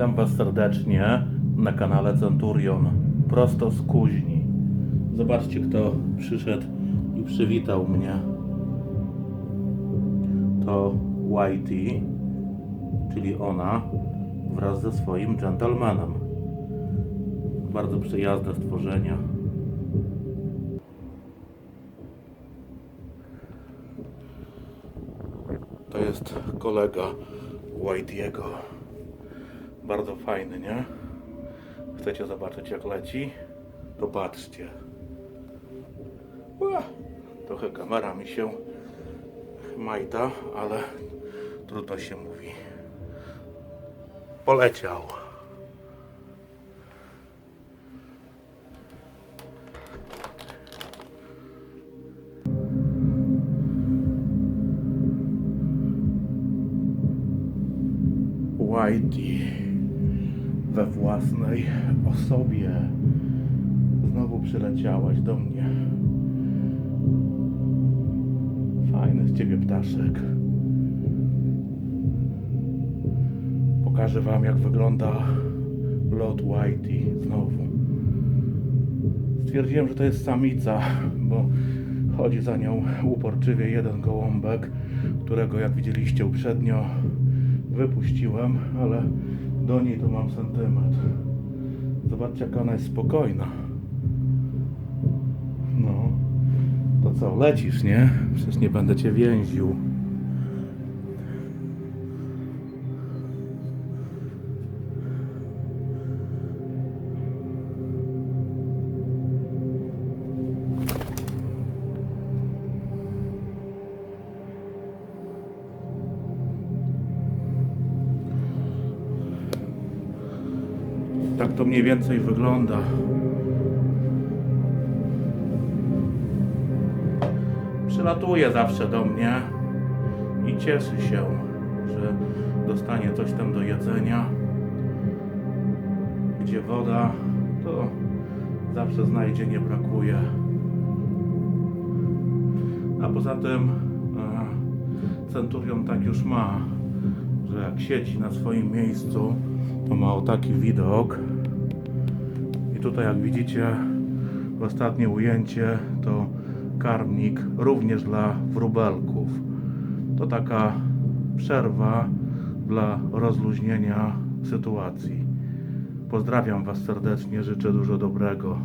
Witam Was serdecznie na kanale Centurion, prosto z kuźni. Zobaczcie, kto przyszedł i przywitał mnie. To Whitey, czyli ona, wraz ze swoim gentlemanem. Bardzo przyjazne stworzenia. To jest kolega Whitey'ego. Bardzo fajny, nie? Chcecie zobaczyć jak leci? To patrzcie. Trochę kamera mi się majta, ale trudno się mówi. Poleciał. Whitey we własnej osobie. Znowu przyleciałaś do mnie. Fajny z ciebie ptaszek. Pokażę wam jak wygląda lot Whitey znowu. Stwierdziłem, że to jest samica, bo chodzi za nią uporczywie jeden gołąbek, którego jak widzieliście uprzednio wypuściłem, ale do niej to mam sentyment. Zobaczcie jak ona jest spokojna. No, to co, lecisz, nie? Przecież nie będę cię więził. Tak to mniej więcej wygląda. Przylatuje zawsze do mnie i cieszy się, że dostanie coś tam do jedzenia. Gdzie woda, to zawsze znajdzie, nie brakuje. A poza tym e, Centurion tak już ma, że jak siedzi na swoim miejscu, to ma o taki widok. Tutaj jak widzicie, ostatnie ujęcie to karmnik również dla wróbelków. To taka przerwa dla rozluźnienia sytuacji. Pozdrawiam Was serdecznie, życzę dużo dobrego.